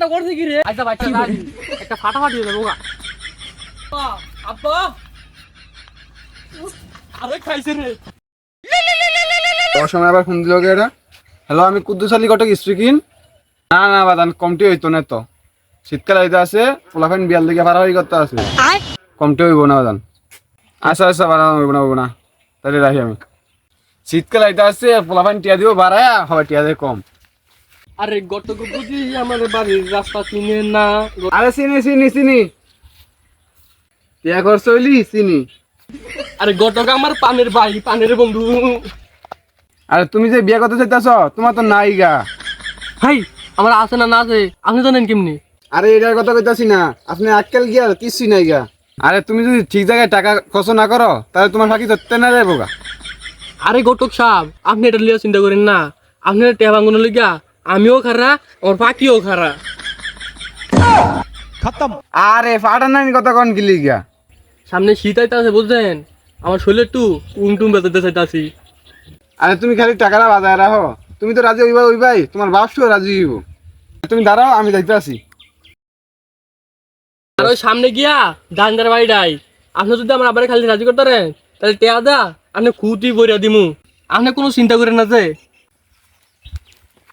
তা করছে কি রে? আচ্ছা বাচ্চা একটা ফাটাফাটি হয়ে যাবে ওগা আব্বা। আরে খাইছে রে। সময় আবার ফোন দিল এটা হ্যালো আমি কুদ্দুস আলী কটক স্পিকিং না না বাদান কমটি হইতো না তো। শীতকাল হইতে আছে পোলাফাইন বিয়াল দিকে ভাড়াভাড়ি করতে আছে। কমটি হইব না বাদান। আচ্ছা আচ্ছা ভাড়া হইব না হইব না। তাহলে রাখি আমি। শীতকাল হইতে আছে পোলাফাইন টিয়া দিব বাড়ায় হবে টিয়া দিয়ে কম। আরে গটক বুঝি আমার বাড়ির রাস্তা চিনে না। আরে চিনি চিনি চিনি। ঘর চইলি চিনি। আরে গটক আমার পানের ভাই পানের বন্ধু। আরে তুমি যে বিয়ে করতে চাইতেছ তোমার তো নাই গা। ভাই আমার আছে না না আছে আপনি জানেন কেমনি? আরে এটার কথা কইতাছি না আপনি আজকাল গিয়া কিছুই নাই গা। আরে তুমি যদি ঠিক জায়গায় টাকা খরচ না করো তাহলে তোমার ফাঁকি ধরতে না যাব গা। আরে গটক সাহেব আপনি এটা লিয়ে চিন্তা করেন না। আপনি টেহা ভাঙুন লিগা আমিও খারা আমার পাখিও খারা। খতম। আরে ফাটা নাই কথা কন গিলি গিয়া সামনে শীত আইতে আছে বুঝছেন? আমার শরীরে একটু উমটুম বেতাতে চাইতাছি। আরে তুমি খালি টাকাটা বাজায় রাখো। তুমি তো রাজি হইবা হইবাই। তোমার বাপসও রাজি হইব। তুমি দাঁড়াও আমি দেখতে আসি আর ওই সামনে গিয়া ডান্ডার বাড়িটাই। আপনি যদি আমার আবার খালি রাজি করতে পারেন তাহলে টেয়া দা আপনি খুঁটি বইরা দিমু। আপনি কোনো চিন্তা করেন না যে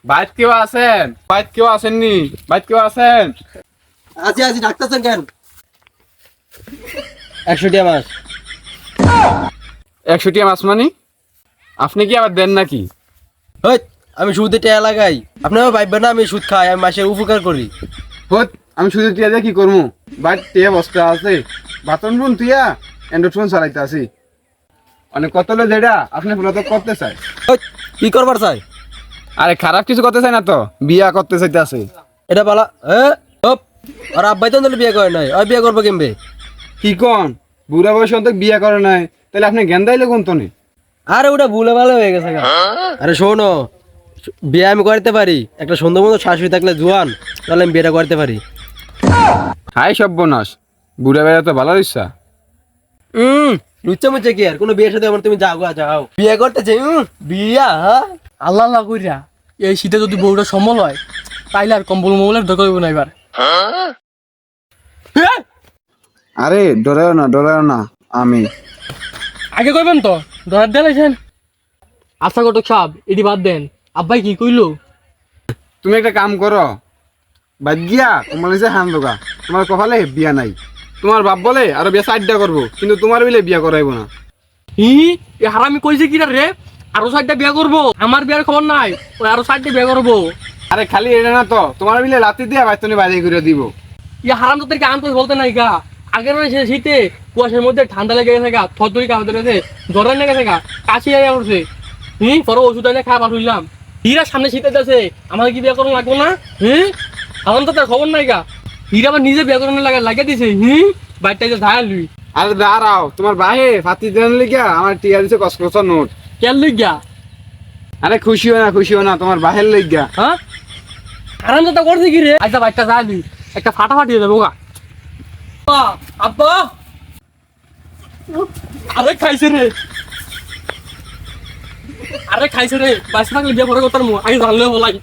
বাইত কেউ আছেন? বাইত কেউ আসেননি বাইত কেউ আছেন? আজি আজি ডাক্তারছেন কেন? একশো টিয়া মাস একশোটি মাছ মানি? আপনি কি আবার দেন নাকি? হই আমি সুদে টিয়া লাগাই। আপনারা ভাববেন না আমি সুদ খাই আমি মাসের উপকার করি। হোত আমি শুধু টিয়া দিয়ে কি করব বাইত টিয়া বস্তা আছে। বাতন বোন তুইয়া অ্যান্ড্রয়েড ফোন চালাইতে আসি। অনেক কত লো যেটা আপনি পুরো করতে চাই। কি করবার চাই? আরে খারাপ কিছু করতে চাই না তো বিয়া করতে চাইতে আছে এটা বলা হ্যাঁ আর আব্বাই তো তাহলে বিয়ে করে নাই ওই বিয়ে করব কেমবে কি কন? বুড়া বয়সে অন্তত বিয়ে করে নাই তাহলে আপনি গেন্দাইলে কোন তো আরে ওটা ভুলে ভালো হয়ে গেছে আরে শোনো বিয়ে আমি করতে পারি একটা সুন্দর মতো শাশুড়ি থাকলে জোয়ান তাহলে আমি বিয়েটা করতে পারি। হাই সর্বনাশ বুড়া বেড়া তো ভালো ইচ্ছা হুম লুচ্চা মুচ্চা কি আর? কোনো বিয়ের সাথে আমার তুমি যাও গা, যাও। বিয়ে করতেছে হুম বিয়া হ্যাঁ আল্লাহ আল্লাহ কইরা এই শীতে যদি বউটা সম্বল হয় তাইলে আর কম্বল মম্বলের দরকার হইব না এবার। হ্যাঁ? আরে ডরাও না ডরাও না আমি। আগে কইবেন তো ধরার দেলাইছেন আচ্ছা গটক সাহেব এটি বাদ দেন। আব্বাই কি কইলো? তুমি একটা কাম করো। বাদ গিয়া তোমার হান দোকা তোমার কপালে বিয়া নাই। তোমার বাপ বলে আরও বিয়া চারটা করব কিন্তু তোমার বিলে বিয়া করাইব না। হি এ হারামি কইছে কি রে আরও চারটা বিয়া করব? আমার বিয়ার খবর নাই ওই আরও চারটা বিয়া করব। আরে খালি এটা না তো তোমার বিলে লাতি দিয়া বাইতনি বাজে করে দিব। ইয়া হারাম তোদেরকে আনতে বলতে নাই গা। আগের মাসে শীতে কুয়াশার মধ্যে ঠান্ডা লেগে গেছে গা থরথরি কাঁপতে গেছে জ্বর লেগে গেছে গা কাশি আয়া করছে হুম পরে ওষুধ এনে খাওয়া পাঠাইলাম হীরা সামনে শীতে যাচ্ছে আমাকে কি বিয়ে করানো লাগবো না? হুম আমার তো তার খবর নাই গা। হীরা আবার নিজে বিয়ে করানো লাগা লাগিয়ে দিছে হুম বাড়িটা যে ধায়া লুই। আরে দাঁড়াও তোমার বাহে ফাতি দেন লিগা? আমার টিয়া দিছে কসকস নোট। কেন লুই গা আরে খুশি হো না খুশি হো না তোমার বাহের লিগা। হ্যাঁ আরাম তো করছে কি রে? আচ্ছা বাচ্চা যা লুই। একটা ফাটাফাটি হয়ে যাব গা। আব্বা আরে খাইছে রে। আরে খাইছে রে। বাইশ থাকলে বিয়ে করে করতাম আগে জানলে বলাই